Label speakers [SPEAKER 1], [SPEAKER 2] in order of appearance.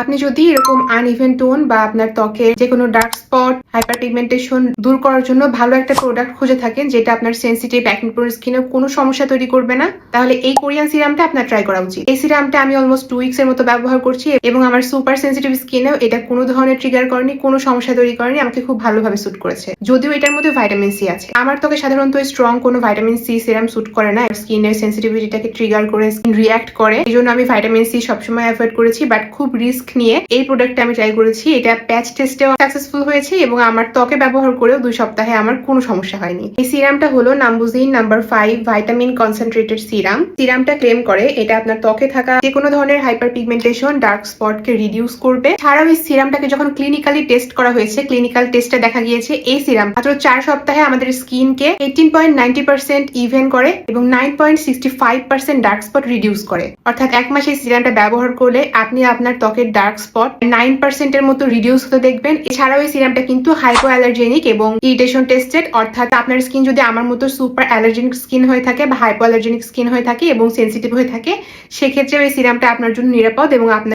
[SPEAKER 1] আপনি যদি এরকম আনইভেন টোন বা আপনার ত্বকের যে কোনো ডার্ক স্পট হাইপার পিগমেন্টেশন দূর করার জন্য ভালো একটা প্রোডাক্ট খুঁজে থাকেন যেটা আপনার সেন্সিটিভ অ্যাকনি প্রোন স্কিনে কোনো সমস্যা তৈরি করবে না, তাহলে এই কোরিয়ান সিরামটা আপনার ট্রাই করা উচিত। এই সিরামটা আমি অলমোস্ট টু উইক্স এর মতো ব্যবহার করছি এবং আমার সুপার সেন্সিটিভ স্কিনেও এটা কোনো ধরনের ট্রিগার করেনি, কোনো সমস্যা তৈরি করেনি, আমাকে খুব ভালোভাবে স্যুট করেছে। যদিও এটার মধ্যে ভাইটামিন সি আছে। আমার ত্বকে সাধারণত স্ট্রং কোনো ভাইটামিন সি সিরাম স্যুট করে না। স্কিনের সেন্সিটিভিটিটাকে ট্রিগার করে স্কিন রিয়াক্ট করে। এই জন্য আমি ভাইটামিন সি সবসময় অ্যাভয়েড করেছি বাট খুব রিস্ক নিয়ে এই প্রোডাক্টটা আমি ট্রাই করেছি। এটা প্যাচ টেস্টেও সাকসেসফুল হয়েছে এবং আমার ত্বকে ব্যবহার করেও দুই সপ্তাহে আমার কোনো সমস্যা হয়নি। এই সিরামটা হলো Numbuzin number five vitamin concentrated serum সিরামটা claim করে এটা আপনার ত্বকে থাকা যে কোনো ধরনের হাইপার পিগমেন্টেশন ডার্ক স্পট কে রিডিউস করবে। ছাড়াও এই সিরামটাকে যখন ক্লিনিক্যালি টেস্ট করা হয়েছে ক্লিনিক্যাল টেস্টে দেখা গিয়েছে, এই সিরাম মাত্র চার সপ্তাহে আমাদের স্কিনকে eighteen point ninety percent even করে এবং nine point sixty five percent dark spot reduce করে। অর্থাৎ এক মাসে এই সিরামটা ব্যবহার করলে আপনি আপনার ত্বকের ডার্ক স্পট নাইন পার্সেন্টের মতো রিডিউস হতে দেখবেন। এছাড়াও এই সিরামটা কিন্তু হাইপো অ্যালার্জেনিক এবং ইরিটেশন টেস্টেড অর্থাৎ আপনার স্কিন যদি আমার মতো সুপার অ্যালার্জেনিক স্কিন হয়ে থাকে বা হাইপো অ্যালার্জেনিক স্কিন হয়ে থাকে এবং সেন্সিটিভ হয়ে থাকে সেক্ষেত্রে এই সিরামটা আপনার জন্য নিরাপদ এবং আপনার